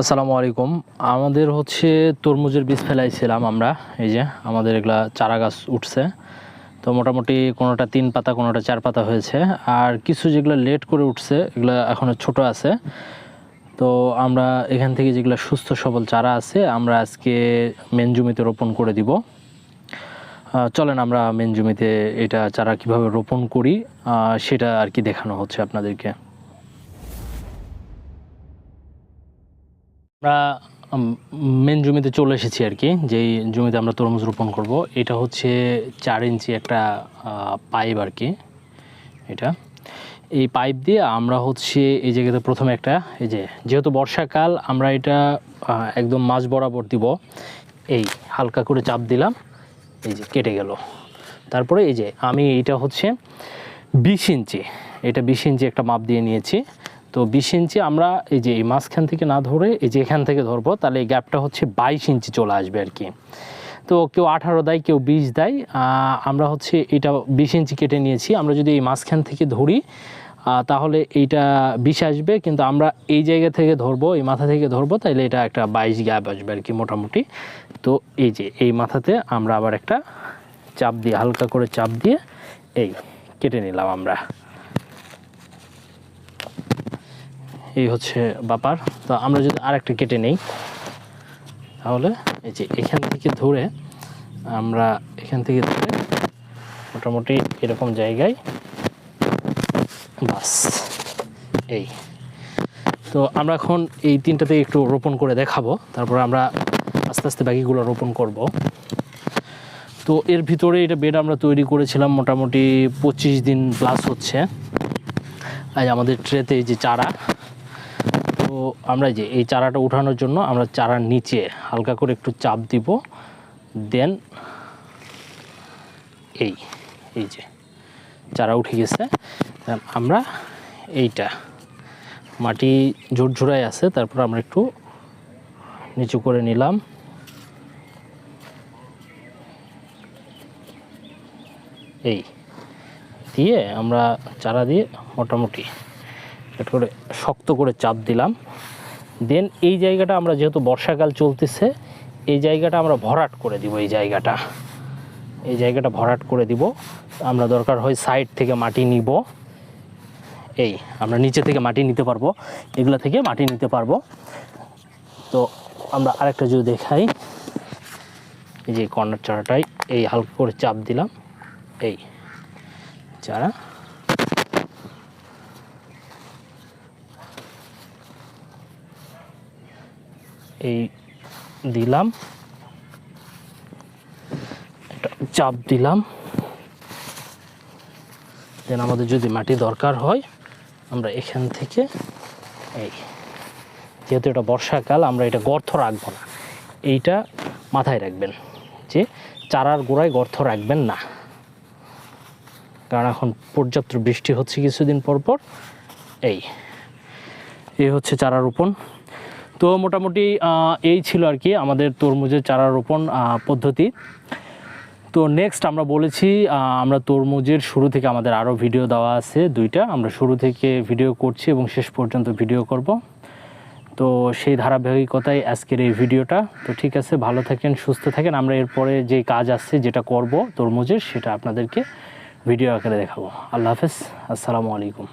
আসসালামু আলাইকুম। আমাদের হচ্ছে তরমুজের বীজ ফেলাইছিলাম আমরা, এই যে আমাদের এগুলা চারা গাছ উঠছে। তো মোটামুটি কোনোটা তিন পাতা, কোনোটা চার পাতা হয়েছে। আর কিছু যেগুলো লেট করে উঠছে, এগুলো এখনও ছোট আছে। তো আমরা এখান থেকে যেগুলো সুস্থ সবল চারা আছে, আমরা আজকে মেন জমিতে রোপণ করে দিব। চলেন আমরা মেন জমিতে এটা চারা কীভাবে রোপণ করি সেটা আর কি দেখানো হচ্ছে আপনাদেরকে। আমরা মেন জমিতে চলে এসেছি আর কি যেই জমিতে আমরা তরমুজ রোপণ করব। এটা হচ্ছে চার ইঞ্চি একটা পাইপ আর কি এটা। এই পাইপ দিয়ে আমরা হচ্ছে এই জায়গাতে প্রথমে একটা, এই যে, যেহেতু বর্ষাকাল, আমরা এটা একদম মাঝ বরাবর দিব। এই, হালকা করে চাপ দিলাম, এই যে, কেটে গেল। তারপরে এই যে, আমি এইটা হচ্ছে বিশ ইঞ্চি, এটা বিশ ইঞ্চি একটা মাপ দিয়ে নিয়েছি। তো বিশ ইঞ্চি আমরা এই যে এই মাঝখান থেকে না ধরে এই যে এখান থেকে ধরবো, তাহলে এই গ্যাপটা হচ্ছে বাইশ ইঞ্চি চলে আসবে আর কি। তো কেউ আঠারো দেয়, কেউ বিশ দেয় আমরা হচ্ছে এটা বিশ ইঞ্চি কেটে নিয়েছি। আমরা যদি এই মাঝখান থেকে ধরি তাহলে এইটা বিশ আসবে, কিন্তু আমরা এই জায়গা থেকে ধরবো, এই মাথা থেকে ধরবো তাহলে এটা একটা বাইশ গ্যাপ আসবে আর কি মোটামুটি। তো এই যে এই মাথাতে আমরা আবার একটা চাপ দিয়ে, হালকা করে চাপ দিয়ে এই কেটে নিলাম আমরা। এই হচ্ছে ব্যাপার তো আমরা যদি আরেকটা কেটে নেই, তাহলে এই যে এখান থেকে ধরে আমরা এখান থেকে ধরে মোটামুটি এরকম জায়গায়, বাস, এই। তো আমরা এখন এই তিনটাতে একটু রোপণ করে দেখাবো, তারপর আমরা আস্তে আস্তে বাকিগুলো রোপণ করব। তো এর ভিতরে এটা বেড আমরা তৈরি করেছিলাম মোটামুটি পঁচিশ দিন প্লাস হচ্ছে। আজ আমাদের ট্রেতে এই যে চারা আমরা যে এই চারাটা উঠানোর জন্য আমরা চারার নিচে হালকা করে একটু চাপ দিব। দেন এই এই যে চারা উঠে গেছে। আমরা এইটা মাটি ঝুরঝুরাই আছে, তারপর আমরা একটু নিচু করে নিলাম। এই দিয়ে আমরা চারা দিয়ে মোটামুটি একটু করে শক্ত করে চাপ দিলাম। দেন এই জায়গাটা আমরা যেহেতু বর্ষাকাল চলতেছে, এই জায়গাটা আমরা ভরাট করে দিব, এই জায়গাটা। এই জায়গাটা ভরাট করে দিব। আমরা দরকার হয় সাইড থেকে মাটি নিব। এই, আমরা নিচে থেকে মাটি নিতে পারব। এগুলা থেকে মাটি নিতে পারব। তো আমরা আরেকটা যদি দেখাই, এই যে কর্নার চারাটাই, এই হালকা করে চাপ দিলাম। এই চারা। এই দিলাম। চাপ দিলাম। দেন আমাদের যদি মাটি দরকার হয়, আমরা এখান থেকে এই, যেহেতু এটা বর্ষাকাল, আমরা এটা গর্ত রাখব না। এইটা মাথায় রাখবেন যে চারার গোড়ায় গর্ত রাখবেন না। কারণ এখন পর্যাপ্ত বৃষ্টি হচ্ছে কিছুদিন পর পর। এই এই হচ্ছে চারা রোপণ। তো মোটামুটি এই ছিল আর কি আমাদের তরমুজের চারা রোপণ পদ্ধতি। তো নেক্সট আমরা বলেছি আমরা তরমুজের শুরু থেকে আমাদের আরও ভিডিও দেওয়া আছে দুইটা। আমরা শুরু থেকে ভিডিও করছি এবং শেষ পর্যন্ত ভিডিও করব। তো সেই ধারাবাহিকতায় আজকের এই ভিডিওটা তো ঠিক আছে, ভালো থাকেন, সুস্থ থাকেন। আমরা এরপরে যে কাজ আসছে যেটা করব তরমুজের, সেটা আপনাদেরকে ভিডিও আকারে দেখাবো। আল্লাহ হাফেজ, আসসালামু আলাইকুম।